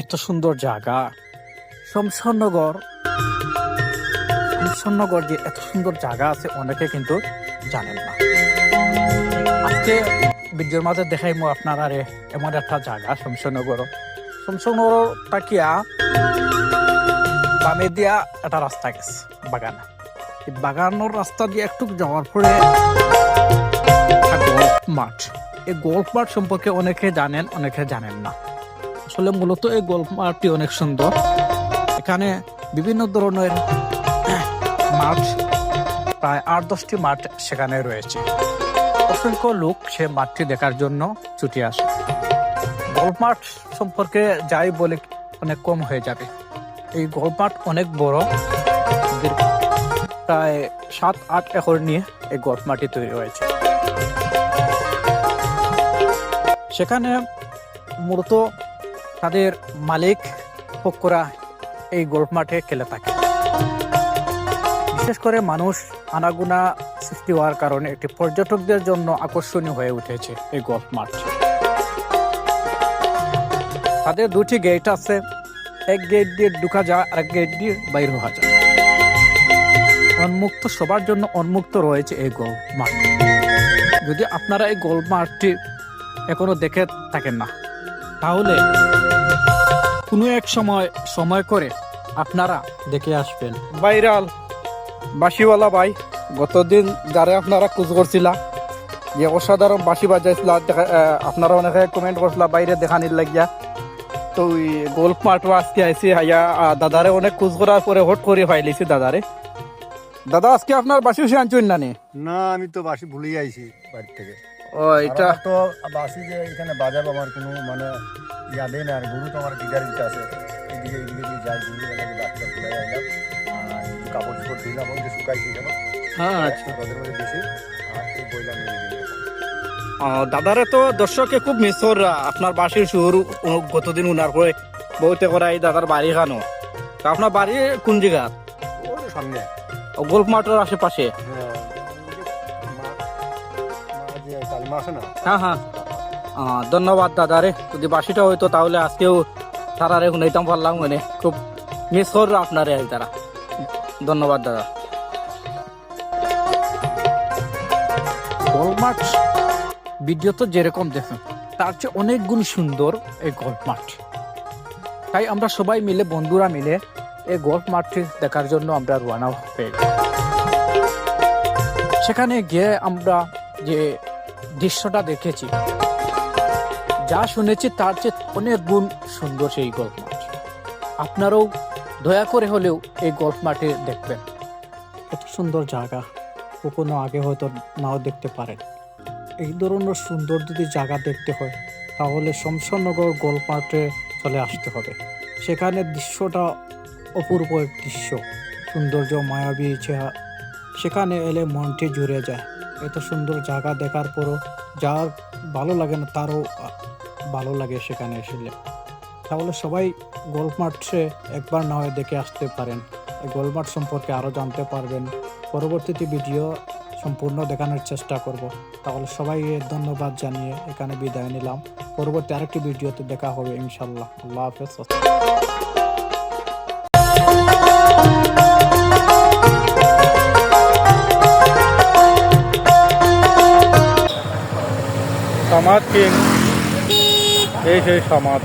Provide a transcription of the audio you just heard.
এত সুন্দর জায়গা। শমশাননগর শমশাননগর যে এত সুন্দর জায়গা আছে, অনেকে কিন্তু জানেন না। আজকে ভিডিওর মাঝে দেখাইমো আপনার আরে এমন একটা জায়গা শমশাননগর শমশাননগর তাকিয়া বামে দিয়া একটা রাস্তা গেছে, বাগান। বাগানোর রাস্তা দিয়ে একটু যাওয়ার পরে মাঠ। এই গল্ফ মাঠ সম্পর্কে অনেকে জানেন অনেকে জানেন না। আসলে মূলত এই গল্ফ মাঠটি অনেক সুন্দর। এখানে বিভিন্ন ধরনের মাঠ, প্রায় আট দশটি মাঠ সেখানে রয়েছে। অসংখ্য লোক সে মাঠটি দেখার জন্য ছুটে আসে। গল্ফ মাঠ সম্পর্কে যাই বলে অনেক কম হয়ে যাবে। এই গল্ফ মাঠ অনেক বড়। প্রায় সাত, আট একর নিয়ে এই গল্ফ মাঠটি তৈরি হয়েছে। সেখানে মূলত তাদের মালিক পক্ষরা এই গল্ফ মাঠে খেলে থাকে। বিশেষ করে মানুষ আনাগুনা সৃষ্টি হওয়ার কারণে একটি পর্যটকদের জন্য আকর্ষণীয় হয়ে উঠেছে এই গল্ফ মাঠ। তাদের দুটি গেট আছে। এক গেট দিয়ে ঢুকা যায় আর এক গেট দিয়ে বাইর হওয়া যায়। উন্মুক্ত সবার জন্য উন্মুক্ত রয়েছে এই গল্ফ মাঠ। যদি আপনারা এই গল্ফ মাঠটি এখনও দেখে থাকেন না, তাহলে কোনো এক সময় সময় করে আপনারা দেখে আসবেন। ভাইরাল বাঁশিওয়ালা ভাই গতদিন যারে আপনারা কুচ করছিলা যে অসাধারণ বাঁশি বাজাইছিল দেখা- আপনারা অনেকে কমেন্ট করছিলা বাইরে দেখানির লাগিয়া। তো ওই গল্ফ মাঠও আজকে আইসি হাইয়া দাদারে অনেক কুচ করার পরে হট করে ফাইলিছি দাদারে। দাদা আজকে আপনার বাঁশি উসে আনছেন না নি? না আমি তো বাসি ভুলেই আইছি বাড়ি থেকে। ও এটা তো বাসি যে এখানে বাজাবো আমার কোনো মানে ইয়াদে না আর গরু তো আমার দিদার দিতে আছে। এদিকে এদিকে দিয়ে যাই গরু এলাকে বাসিটা ভুলে আইলাম আর কাপড় চোপড় দিলাম ওই যে শুকাইছি কেন হ্যাঁ আচ্ছা। রোদের মধ্যে দিছি আর এই বইলাম নিয়ে দিলাম দাদারে তো দর্শকে খুব মিস কর আপনার বাসির সুর গতদিন উনার করে বহুতে করা এই দাদার বাড়ি খানো। আপনার বাড়ি কোন জায়গা? সামনে। গোল্ফ মাঠের আশেপাশে। হ্যাঁ, হ্যাঁ হ্যাঁ। ধন্যবাদ দাদা রে। যদি বাসিটা হইতো তাহলে আজকেও তারারে শুনাইতাম পারলাম মানে। খুব মিস কর আপনারে এই তারা। ধন্যবাদ দাদা। গোল্ফ মাঠ। ভিডিও তো যেরকম দেখেন তার চেয়ে অনেক গুণ সুন্দর এই গল্ফ মাঠ। তাই আমরা সবাই মিলে বন্ধুরা মিলে এই গল্ফ মাঠটি দেখার জন্য আমরা রওনা হয়ে সেখানে গিয়ে আমরা যে দৃশ্যটা দেখেছি। যা শুনেছি তার চেয়ে অনেক গুণ সুন্দর সেই গল্প আপনারাও দয়া করে হলেও এই গল্প মাঠে দেখবেন। এত সুন্দর জায়গা। কখনো আগে হয়তো নাও দেখতে পারেন এই ধরনের সুন্দর যদি জায়গা দেখতে হয়, তাহলে শমশাননগর গল্ফ মাঠে চলে আসতে হবে। সেখানে দৃশ্যটা অপূর্ব এক দৃশ্য। সৌন্দর্য, মায়াবী চেহারা সেখানে এলে মনটি জুড়ে যায়। এত সুন্দর জায়গা দেখার পরও যার ভালো লাগে না, তারও ভালো লাগে সেখানে এসে তাহলে সবাই মাঠে একবার না হয় দেখে আসতে পারেন। গল্ফ মাঠ সম্পর্কে আরও জানতে পারবেন। পরবর্তীতে ভিডিও সম্পূর্ণ দেখানোর চেষ্টা করব। তাহলে সবাই ধন্যবাদ জানিয়ে এখানে বিদায় নিলাম। পরবর্তী আরেকটি ভিডিওতে দেখা হবে ইনশাল্লাহ। আল্লাহ হাফেজ। সমাজ কিং এই সেই সমাজ